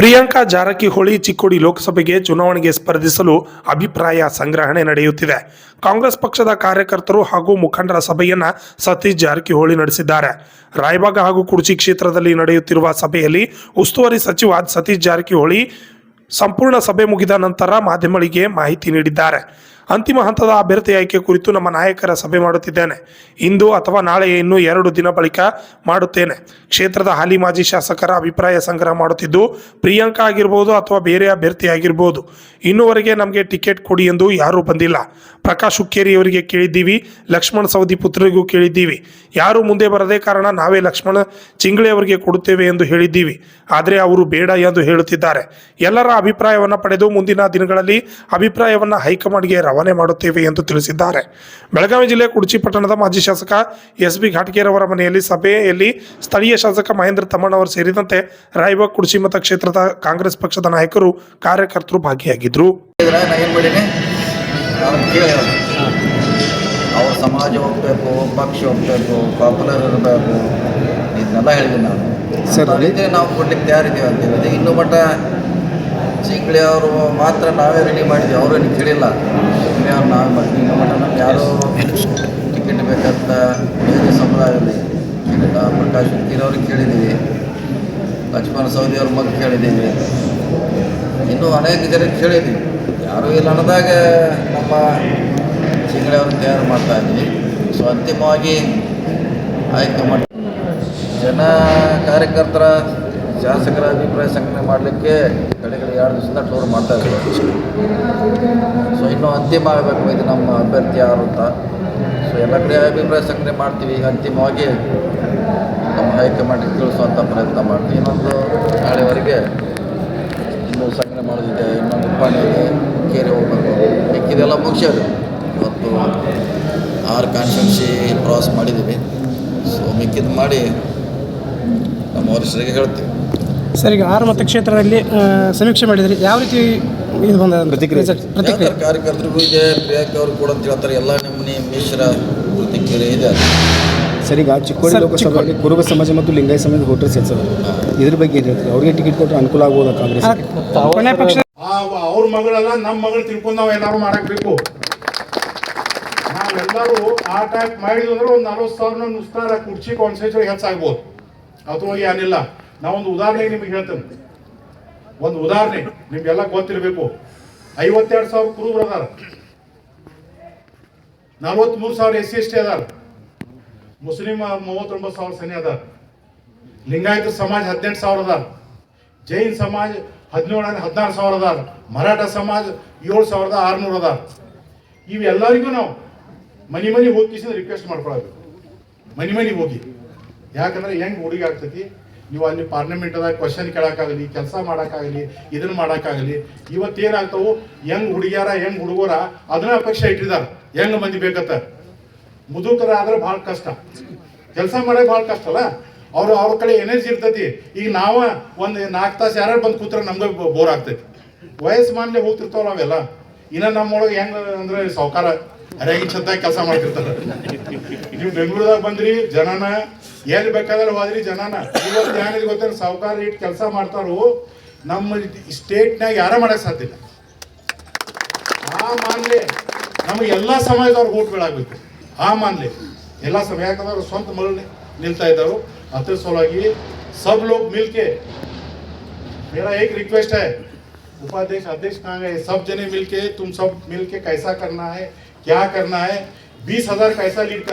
ಪ್ರಿಯಾಂಕಾ ಜಾರಕಿಹೊಳಿ ಚಿಕ್ಕೋಡಿ ಲೋಕಸಭೆಗೆ ಚುನಾವಣೆಗೆ ಸ್ಪರ್ಧಿಸಲು ಅಭಿಪ್ರಾಯ ಸಂಗ್ರಹಣೆ ನಡೆಯುತ್ತಿದೆ. ಕಾಂಗ್ರೆಸ್ ಪಕ್ಷದ ಕಾರ್ಯಕರ್ತರು ಹಾಗೂ ಮುಖಂಡರ ಸಭೆಯನ್ನ ಸತೀಶ್ ಜಾರಕಿಹೊಳಿ ನಡೆಸಿದ್ದಾರೆ. ರಾಯಬಾಗ ಹಾಗೂ ಕುರ್ಚಿ ಕ್ಷೇತ್ರದಲ್ಲಿ ನಡೆಯುತ್ತಿರುವ ಸಭೆಯಲ್ಲಿ ಉಸ್ತುವಾರಿ ಸಚಿವ ಸತೀಶ್ ಜಾರಕಿಹೊಳಿ ಸಂಪೂರ್ಣ ಸಭೆ ಮುಗಿದ ನಂತರ ಮಾಧ್ಯಮಗಳಿಗೆ ಮಾಹಿತಿ ನೀಡಿದ್ದಾರೆ. ಅಂತಿಮ ಹಂತದ ಅಭ್ಯರ್ಥಿ ಆಯ್ಕೆ ಕುರಿತು ನಮ್ಮ ನಾಯಕರ ಸಭೆ ಮಾಡುತ್ತಿದ್ದೇನೆ. ಇಂದು ಅಥವಾ ನಾಳೆ ಇನ್ನು ಎರಡು ದಿನ ಬಳಿಕ ಮಾಡುತ್ತೇನೆ. ಕ್ಷೇತ್ರದ ಹಾಲಿ ಮಾಜಿ ಶಾಸಕರ ಅಭಿಪ್ರಾಯ ಸಂಗ್ರಹ ಮಾಡುತ್ತಿದ್ದು, ಪ್ರಿಯಾಂಕಾ ಆಗಿರ್ಬೋದು ಅಥವಾ ಬೇರೆ ಅಭ್ಯರ್ಥಿ ಆಗಿರ್ಬೋದು, ಇನ್ನೂವರೆಗೆ ನಮಗೆ ಟಿಕೆಟ್ ಕೊಡಿ ಎಂದು ಯಾರೂ ಬಂದಿಲ್ಲ. ಪ್ರಕಾಶ್ ಹುಕ್ಕೇರಿ ಅವರಿಗೆ ಕೇಳಿದ್ದೀವಿ, ಲಕ್ಷ್ಮಣ ಸವದಿ ಪುತ್ರರಿಗೂ ಕೇಳಿದ್ದೀವಿ. ಯಾರು ಮುಂದೆ ಬರದೇ ಕಾರಣ ನಾವೇ ಲಕ್ಷ್ಮಣ ಚಿಂಗ್ಳೆಯವರಿಗೆ ಕೊಡುತ್ತೇವೆ ಎಂದು ಹೇಳಿದ್ದೀವಿ. ಆದರೆ ಅವರು ಬೇಡ ಎಂದು ಹೇಳುತ್ತಿದ್ದಾರೆ. ಎಲ್ಲರ ಅಭಿಪ್ರಾಯವನ್ನು ಪಡೆದು ಮುಂದಿನ ದಿನಗಳಲ್ಲಿ ಅಭಿಪ್ರಾಯವನ್ನು ಹೈಕಮಾಂಡ್ಗೆ ರವಾನೆ ಮಾಡುತ್ತೇವೆ ಎಂದು ತಿಳಿಸಿದ್ದಾರೆ. ಬೆಳಗಾವಿ ಜಿಲ್ಲೆ ಕುಡ್ಚಿ ಪಟ್ಟಣದ ಮಾಜಿ ಶಾಸಕ ಎಸ್ ಬಿ ಘಾಟ್ಗೇರ್ ಅವರ ಮನೆಯಲ್ಲಿ ಸಭೆಯಲ್ಲಿ ಸ್ಥಳೀಯ ಶಾಸಕ ಮಹೇಂದ್ರ ತಮ್ಮಣ್ಣವರು ಸೇರಿದಂತೆ ರಾಯಬಾಗ್ ಕುಡ್ಚಿ ಮತಕ್ಷೇತ್ರದ ಕಾಂಗ್ರೆಸ್ ಪಕ್ಷದ ನಾಯಕರು ಕಾರ್ಯಕರ್ತರು ಭಾಗಿಯಾಗಿದ್ದರು ಅವ್ರ ಸಮಾಜ ಹೋಗ್ಬೇಕು ಪಕ್ಷ ಹೋಗ್ಬೇಕು ಪಾಪ್ಯುಲರ್ ಇರಬೇಕು ಇದನ್ನೆಲ್ಲ ಹೇಳಿದ್ದೀನಿ ನಾನು. ಸರ್, ಅದೇ- ನಾವು ಕೊಡ್ಲಿಕ್ಕೆ ತಯಾರಿದ್ದೀವಿ ಅಂತ ಹೇಳಿದೆ ಇನ್ನೂ ಮಟ್ಟ ಚಿಂಗ್ಳಿ ಅವರು ಮಾತ್ರ ನಾವೇ ರೆಡಿ ಮಾಡಿದ್ವಿ. ಅವರು ಏನು ಕೇಳಿಲ್ಲ ಚಿಂಗ್ಳಿ ಅವ್ರು ನಾವೇ ಮಟ್ಟ ನಮ್ಗೆ ಯಾರೋ ಟಿಕೆಟ್ ಬೇಕಂತ ಬೇರೆ ಸಮುದಾಯದಲ್ಲಿ ಕೇಳಿಲ್ಲ ಪ್ರಕಾಶ್ ಅವ್ರಿಗೆ ಕೇಳಿದ್ದೀವಿ. ಲಕ್ಷ್ಮಣ ಸೌದಿ ಅವ್ರ ಮಗ ಕೇಳಿದ್ದೀವಿ. ಇನ್ನೂ ಅನೇಕ ಜನಕ್ಕೆ ಕೇಳಿದ್ದೀವಿ. ಯಾರೂ ಇಲ್ಲ ಅನ್ನದಾಗ ನಮ್ಮ ಚಿಂಗಳೆ ಅವ್ರನ್ನ ತಯಾರು ಮಾಡ್ತಾ ಇದ್ವಿ. ಸೊ ಅಂತಿಮವಾಗಿ ಆಯ್ಕೆ ಮಾಡಿ. ಜನ ಕಾರ್ಯಕರ್ತರ ಶಾಸಕರ ಅಭಿಪ್ರಾಯ ಸಂಗ್ರಹ ಮಾಡಲಿಕ್ಕೆ ಎರಡು ದಿವಸದಿಂದ ಟೂರ್ ಮಾಡ್ತಾ ಇದ್ದೀವಿ ಸೊ ಇನ್ನೂ ಅಂತಿಮ ಆಗಬೇಕು ಇದು ನಮ್ಮ ಅಭ್ಯರ್ಥಿ ಯಾರು ಅಂತ. ಸೊ ಎಲ್ಲ ಕಡೆ ಅಭಿಪ್ರಾಯ ಸಂಗ್ರಹ ಮಾಡ್ತೀವಿ. ಅಂತಿಮವಾಗಿ ನಮ್ಮ ಹೈಕಮಾಂಡ್ಗೆ ತಿಳಿಸುವಂಥ ಪ್ರಯತ್ನ ಮಾಡ್ತೀವಿ. ಇನ್ನೊಂದು ನಾಳೆವರೆಗೆ ಇನ್ನೂ ಸಂಗ್ರಹ ಮಾಡೋದಿದೆ. ಇನ್ನೊಂದು ಉಪ್ಪಾಣಿ ಇದೆ ಕೇರಿ ಹೋಗ್ಬೇಕು. ಮಿಕ್ಕಿದೆಲ್ಲ ಮುಗಿಸೋದು ಇವತ್ತು ಆರು ಕಾನ್ಸ್ಟಿಟ್ಯೂನ್ಸಿ ಕ್ರಾಸ್ ಮಾಡಿದ್ದೀವಿ. ಸೊ ಮಿಕ್ಕಿದ್ದು ಮಾಡಿ ನಮ್ಮ ವರಿಷ್ಠರಿಗೆ ಹೇಳ್ತೀವಿ. ಸರ್ ಈಗ ಆರು ಮತಕ್ಷೇತ್ರದಲ್ಲಿ ಕ್ಷೇತ್ರದಲ್ಲಿ ಸಮೀಕ್ಷೆ ಮಾಡಿದ್ರಿ. ಯಾವ ರೀತಿ ಇದು ಬಂದ ಪ್ರತಿಕ್ರಿಯೆ. ಪ್ರತಿಕ್ರಿಯೆ. ಕಾರ್ಯಕರ್ತರಿಗೂ ಇದೆ ಪ್ರಿಯಾಂಕಾ ಅವರು ಕೂಡ ಅಂತ ಹೇಳ್ತಾರೆ ಎಲ್ಲ ನಮ್ಮನೆ ಮಿಶ್ರ ಪ್ರತಿಕ್ರಿಯೆ ಇದೆ. ಸರ್ ಈಗ ಚಿಕ್ಕೋಡಿ ಲೋಕಸಭೆಯಲ್ಲಿ ಕುರುಬ ಸಮಾಜ ಮತ್ತು ಲಿಂಗಾಯತ ಸಮಾಜ ವೋಟರ್ಸ್ ಸೇರ್ಸೋದು ಇದ್ರ ಬಗ್ಗೆ ಏನು ಹೇಳ್ತಾರೆ? ಅವ್ರಿಗೆ ಟಿಕೆಟ್ ಕೊಟ್ಟರೆ ಅನುಕೂಲ ಆಗ್ಬೋದ ಕಾಂಗ್ರೆಸ್ ಅವ್ರ ಮಗಳಲ್ಲ ನಮ್ಮ ಮಗಳು ತಿಳ್ಕೊಂಡು ನಾವು ಏನಾದ್ರು ಮಾಡಬೇಕು ಬೇಕು ನಾವೆಲ್ಲರೂ ಆ ಟೈಪ್ ಮಾಡಿದ್ರು ಅಂದ್ರೆ ಒಂದು ನಲ್ವತ್ತು ಸಾವಿರ ನುಸ್ತಾರ ಕುರ್ಚಿ ಕಾನ್ಸೆಂಟ್ರೇಟ್ ಹೆಚ್ಚಾಗ್ಬೋದು. ಅಥವಾ ಏನಿಲ್ಲ. ನಾವೊಂದು ಉದಾಹರಣೆ ನಿಮಗೆ ಹೇಳ್ತೇನೆ. ಒಂದು ಉದಾಹರಣೆ, ನಿಮ್ಗೆಲ್ಲ ಗೊತ್ತಿರಬೇಕು. ಐವತ್ತೆರಡು ಸಾವಿರ ಕುರುಬ್ರು ಅದಾರ. ನಲ್ವತ್ಮೂರು ಸಾವಿರ ಎಸ್ ಸಿ ಎಸ್ ಟಿ ಅದಾರ. ಮುಸ್ಲಿಂ ಮೂವತ್ತೊಂಬತ್ತು ಸಾವಿರ ಸನಿ ಅದಾರ. ಲಿಂಗಾಯತ ಸಮಾಜ ಹದಿನೆಂಟು ಸಾವಿರ ಅದಾರ. ಜೈನ್ ಸಮಾಜ ಹದಿನೇಳು ಹದಿನಾರು ಸಾವಿರ ಅದಾರ. ಮರಾಠ ಸಮಾಜ ಏಳು ಸಾವಿರದ ಆರುನೂರು ಅದಾರ. ಇವೆಲ್ಲರಿಗೂ ನಾವು ಮನೆ ಮನೆ ಹೋಗಿ ರಿಕ್ವೆಸ್ಟ್ ಮಾಡ್ಕೊಳ್ಬೇಕು ಮನೆ ಮನೆಗೆ ಹೋಗಿ. ಯಾಕಂದ್ರೆ ಹೆಂಗ್ ಹುಡುಗಿ ಆಗ್ತೈತಿ? ನೀವು ಅಲ್ಲಿ ಪಾರ್ಲಿಮೆಂಟ್ದಾಗ ಕ್ವಶನ್ ಕೇಳಕ್ಕಾಗಲಿ, ಕೆಲಸ ಮಾಡೋಕ್ಕಾಗಲಿ, ಇದನ್ನ ಮಾಡೋಕ್ಕಾಗಲಿ ಇವತ್ತೇನಾಗ್ತಾವು ಹೆಂಗ್ ಹುಡುಗಿಯಾರ ಹೆಂಗ್ ಹುಡುಗರ ಅದನ್ನ ಅಪೇಕ್ಷೆ ಇಟ್ಟಿದಾರ ಹೆಂಗ್ ಮಂದಿ ಬೇಕತ್ತ ಮುದುಕರ ಆದ್ರೆ ಭಾಳ ಕಷ್ಟ. ಕೆಲಸ ಮಾಡೋಕೆ ಭಾಳ ಕಷ್ಟ ಅಲ್ಲ? ಅವ್ರು, ಅವ್ರ ಕಡೆ ಎನರ್ಜಿ ಇರ್ತೈತಿ. ಈಗ ನಾವ ಒಂದು ನಾಲ್ಕು ತಾಸು ಯಾರು ಬಂದು ಕೂತ್ರೆ ನಮ್ಗೆ ಬೋರ್ ಆಗ್ತೈತಿ. ವಯಸ್ಸು ಮಾನ್ಲೆ ಹೋಗ್ತಿರ್ತಾವಲ್ಲ ಅವೆಲ್ಲ. ಇನ್ನ ನಮ್ಮೊಳಗೆ ಹೆಂಗ್ ಅಂದ್ರೆ ಸಾವುಕಾರ ಹರಿಯಾಗಿ ಛತ್ತಾಗಿ ಕೆಲಸ ಮಾಡ್ತಿರ್ತಾರ. ನೀವು ಬೆಂಗಳೂರದಾಗ ಬಂದ್ರಿ, ಜನನ ಎಲ್ಲಿ ಬೇಕಾದ್ರೆ ಹೋದ್ರಿ ಜನನ ಇವತ್ತು ಏನಿದೆ ಗೊತ್ತೇನು ಸಾವುಕಾರ ಇಟ್ಟು ಕೆಲಸ ಮಾಡ್ತಾರೋ ನಮ್ಮ ಸ್ಟೇಟ್ನಾಗ ಯಾರ ಮಾಡಕ್ ಸಾಧ್ಯ ಇಲ್ಲ ಆ ಮಾನ್ಲೆ ನಮಗೆ ಎಲ್ಲ ಸಮಾಜದವ್ರು ಓಟ್ಗಳಾಗಬೇಕು ಆ ಮಾನ್ಲೆ ಎಲ್ಲ ಸಮಯ ಯಾಕಂದ್ರೆ ಅವ್ರು ಸ್ವಂತ ಮಗಳು ನಿಲ್ತಾ ಇದ್ದಾರೆ ಅದ್ರ ಸಲುವಾಗಿ सब लोग मिलके मेरा एक रिक्वेस्ट है उपाध्यक्ष अध्यक्ष कहाँ गए सब जने मिलके तुम सब मिलके कैसा करना है क्या करना है बीस हजार कैसा लीड कर